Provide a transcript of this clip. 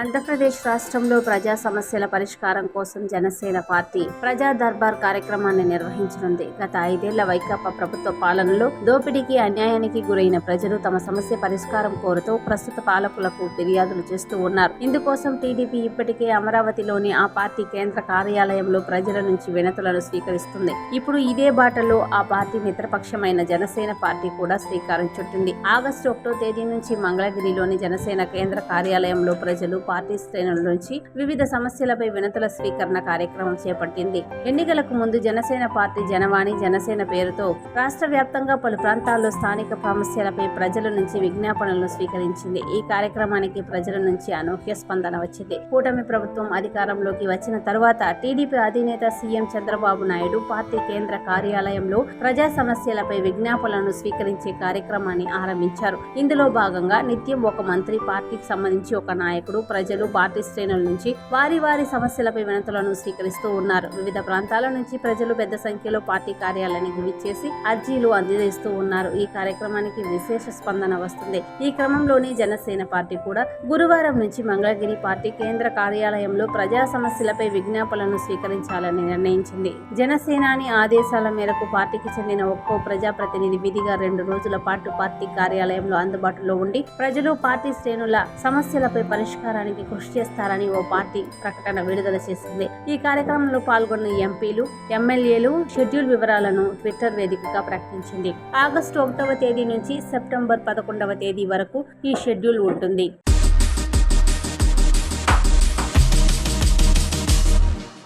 ఆంధ్రప్రదేశ్ రాష్ట్రంలో ప్రజా సమస్యల పరిష్కారం కోసం జనసేన పార్టీ ప్రజా దర్బార్ కార్యక్రమాన్ని నిర్వహించనుంది. గత ఐదేళ్ళ వైకాపా ప్రభుత్వ పాలనలో దోపిడీకి అన్యాయానికి గురైన ప్రజలు తమ సమస్య పరిష్కారం కోరుతూ ప్రస్తుత పాలకులకు ఫిర్యాదులు చేస్తూ ఉన్నారు. ఇందుకోసం టీడీపీ ఇప్పటికే అమరావతిలోని ఆ పార్టీ కేంద్ర కార్యాలయంలో ప్రజల నుంచి వినతులను స్వీకరిస్తుంది. ఇప్పుడు ఇదే బాటలో ఆ పార్టీ మిత్రపక్షమైన జనసేన పార్టీ కూడా శ్రీకారం చుట్టింది. ఆగస్టు ఒకటో తేదీ నుంచి మంగళగిరిలోని జనసేన కేంద్ర కార్యాలయంలో ప్రజలు పార్టీ శ్రేణుల నుంచి వివిధ సమస్యలపై వినతుల స్వీకరణ కార్యక్రమం చేపట్టింది. ఎన్నికలకు ముందు జనసేన పార్టీ జనవాణి జనసేన పేరుతో రాష్ట్ర వ్యాప్తంగా పలు ప్రాంతాల్లో స్థానిక సమస్యలపై ప్రజల నుంచి విజ్ఞాపనలను స్వీకరించింది. ఈ కార్యక్రమానికి ప్రజల నుంచి అనూహ్య స్పందన వచ్చింది. కూటమి ప్రభుత్వం అధికారంలోకి వచ్చిన తరువాత టీడీపీ అధినేత సీఎం చంద్రబాబు నాయుడు పార్టీ కేంద్ర కార్యాలయంలో ప్రజా సమస్యలపై విజ్ఞాపనలను స్వీకరించే కార్యక్రమాన్ని ఆరంభించారు. ఇందులో భాగంగా నిత్యం ఒక మంత్రి పార్టీకి సంబంధించి ఒక నాయకుడు ప్రజలు పార్టీ శ్రేణుల నుంచి వారి వారి సమస్యలపై వినతులను స్వీకరిస్తూ ఉన్నారు. వివిధ ప్రాంతాల నుంచి ప్రజలు పెద్ద సంఖ్యలో పార్టీ కార్యాలయానికి విచ్చేసి అర్జీలు అందజేస్తూ ఉన్నారు. ఈ కార్యక్రమానికి విశేష స్పందన వస్తుంది. ఈ క్రమంలోని జనసేన పార్టీ కూడా గురువారం నుంచి మంగళగిరి పార్టీ కేంద్ర కార్యాలయంలో ప్రజా సమస్యలపై విజ్ఞాపనలను స్వీకరించాలని నిర్ణయించింది. జనసేనాని ఆదేశాల మేరకు పార్టీకి చెందిన ఒక్కో ప్రజాప్రతినిధి విధిగా రెండు రోజుల పాటు పార్టీ కార్యాలయంలో అందుబాటులో ఉండి ప్రజలు పార్టీ శ్రేణుల సమస్యలపై పరిష్కారానికి కృషి చేస్తారని ఓ పార్టీ ప్రకటన విడుదల చేసింది. ఈ కార్యక్రమంలో పాల్గొన్న ఎంపీలు ఎమ్మెల్యేలు షెడ్యూల్ వివరాలను ట్విట్టర్ వేదికగా ప్రకటించింది. ఆగస్టు ఒకటవ తేదీ నుంచి సెప్టెంబర్ పదకొండవ తేదీ వరకు ఈ షెడ్యూల్ ఉంటుంది.